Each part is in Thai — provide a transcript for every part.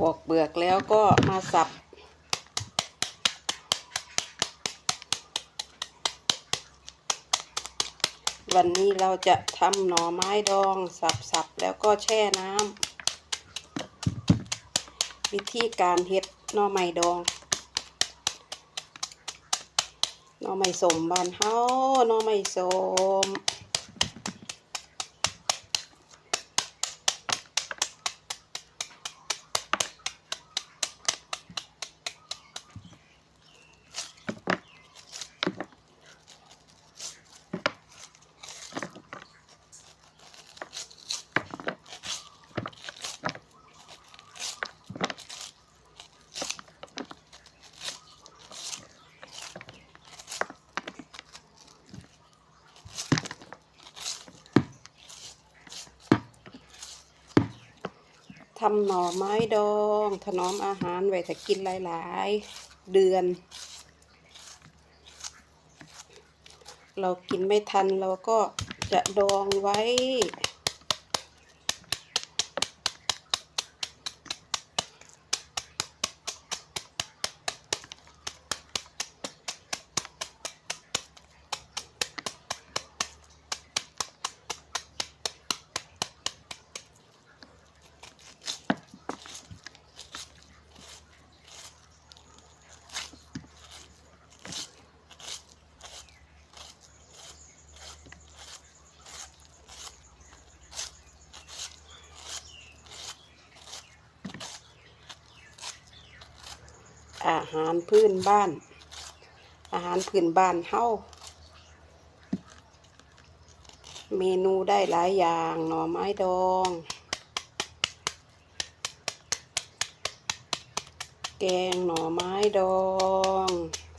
ปอกเปลือกแล้วก็มาสับ วันนี้เราจะทำหน่อไม้ดองสับๆแล้วก็แช่น้ำวิธีการเฮ็ดหน่อไม้ดองหน่อไม้สมบ้านเฮาหน่อไม้สม ทำหน่อไม้ดอง ถนอมอาหารไว้ถ้ากินหลาย ๆ เดือน เรากินไม่ทันเราก็จะดองไว้ อาหารพื้นบ้าน อาหารพื้นบ้านเฮาเมนูได้หลายอย่างหน่อไม้ดอง แกงหน่อไม้ดอง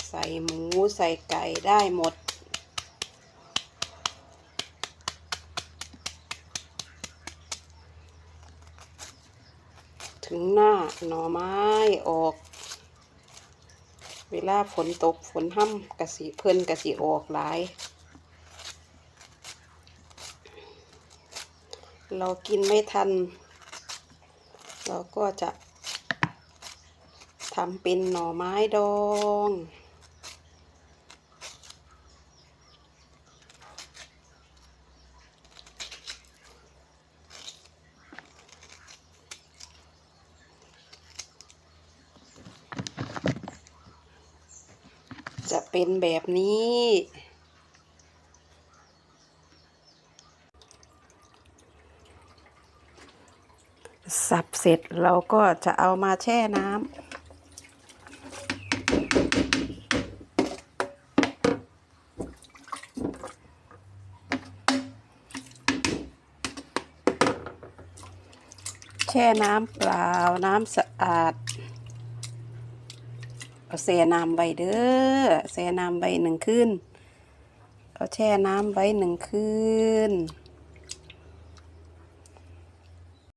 ใส่หมูใส่ไก่ได้หมดถึงหน้าหน่อไม้ออก เวลาฝนตกฝนห้ำกะสีเพิ่นกะสีออกหลาย เรากินไม่ทัน เราก็จะทำเป็นหน่อไม้ดอง จะเป็นแบบนี้ สับเสร็จเราก็จะเอามาแช่น้ำแช่น้ำเปล่าน้ำสะอาด เอาแช่น้ำไว้เด้อแช่น้ำไว้หนึ่งคืนเอาแช่น้ำไว้หนึ่งคืน